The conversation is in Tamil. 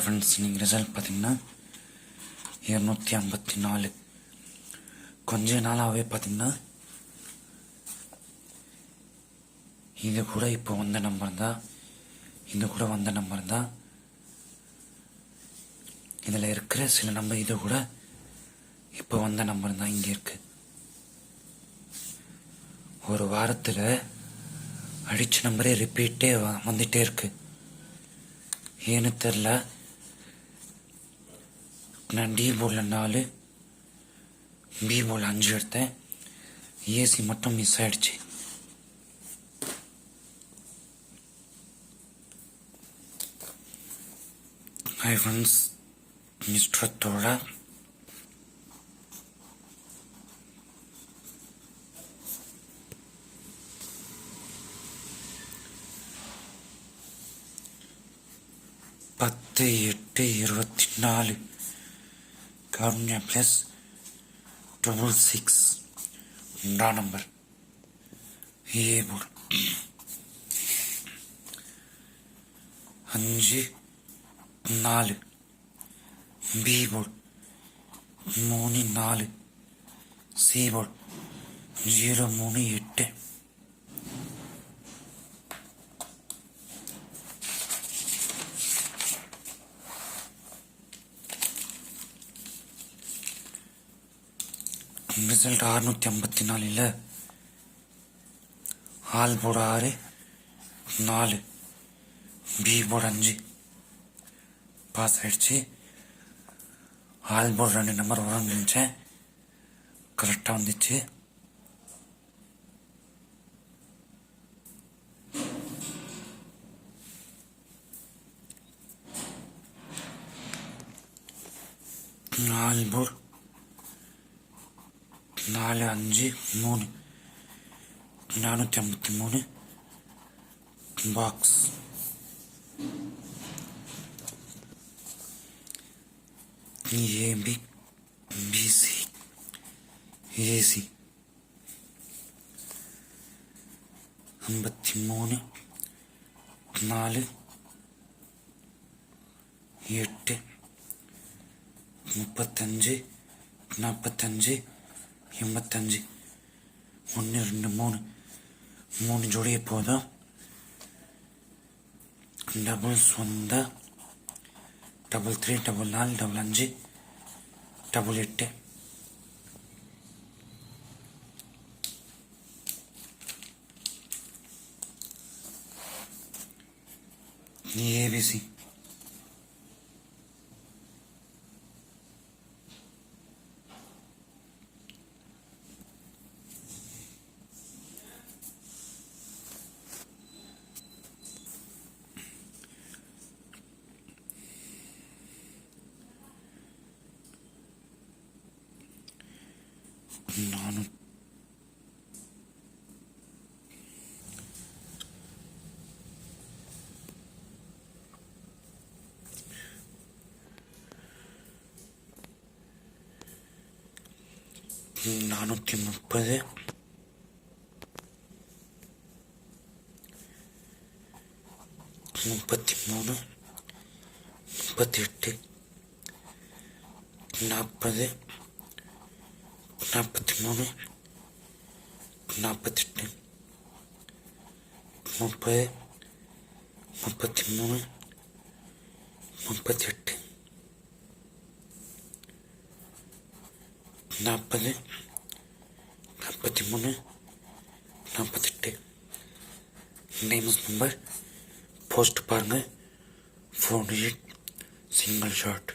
ஃப்ரெண்ட்ஸ் நீங்கள் ரிசல்ட் பார்த்தீங்கன்னா இரநூத்தி ஐம்பத்தி நாலு. கொஞ்ச நாளாகவே பார்த்தீங்கன்னா இது கூட இப்போ வந்த நம்பர் தான் இது கூட வந்த நம்பர் தான் இதில் இருக்கிற சில நம்பர் இது கூட இப்போ வந்த நம்பர் தான் இங்கே இருக்கு. ஒரு வாரத்தில் அடிச்ச நம்பரே ரிப்பீட்டே வந்துட்டே இருக்கு. ஏன்னு தெரில. நான் டி போர்டில் நாலு பி போல அஞ்சு எடுத்தேன். ஏசி மட்டும் மிஸ் ஆயிடுச்சு. ஹை ஃப்ரெண்ட்ஸ் மிஸ்டரத்தோட பத்து எட்டு இருபத்தி நாலு. காருண்யா ப்ளஸ் டபுள் சிக்ஸ் ரெண்டா நம்பர் ஏ போர்டு அஞ்சு நாலு பி போர்டு மூணு நாலு சி போர்டு ஜீரோ மூணு எட்டு ரிசல்ட் அறுநூத்தி ஐம்பத்தி நாலு நாலில். ஆல் போட ஆறு நாலு. பி போர்டு அஞ்சு. பாஸ் ஆயிடுச்சு. ஆல் போர்டு ரெண்டு நம்பர் வரும்னு நினச்சேன். கரெக்டாக வந்துச்சு. ஆல் போர்டு நாலு அஞ்சு மூணு. நானூற்றி ஐம்பத்தி மூணு. பாக்ஸ். ஏபி பிசி ஏசி ஐம்பத்தி மூணு. நாலு. எட்டு. முப்பத்தஞ்சு. நாற்பத்தஞ்சு எண்பத்தஞ்சு. ஒன்று ரெண்டு மூணு. மூணு ஜோடி போதும். டபுள்ஸ் வந்தா டபுள் த்ரீ டபுள் நாலு டபுள் அஞ்சு டபுள் எட்டு. ஏபிசி நானூ நானூற்றி முப்பது. முப்பத்தி மூணு. முப்பத்தி எட்டு. நாற்பது. நாற்பத்தி மூணு. நாற்பத்தெட்டு. முப்பது. முப்பத்தி மூணு. முப்பத்தி எட்டு நாற்பது நாற்பத்தி மூணு நாற்பத்தெட்டு. நேம்ஸ் நம்பர் போஸ்ட் பாருங்கள் ஃபோன் டிஜிட் சிங்கிள் ஷாட்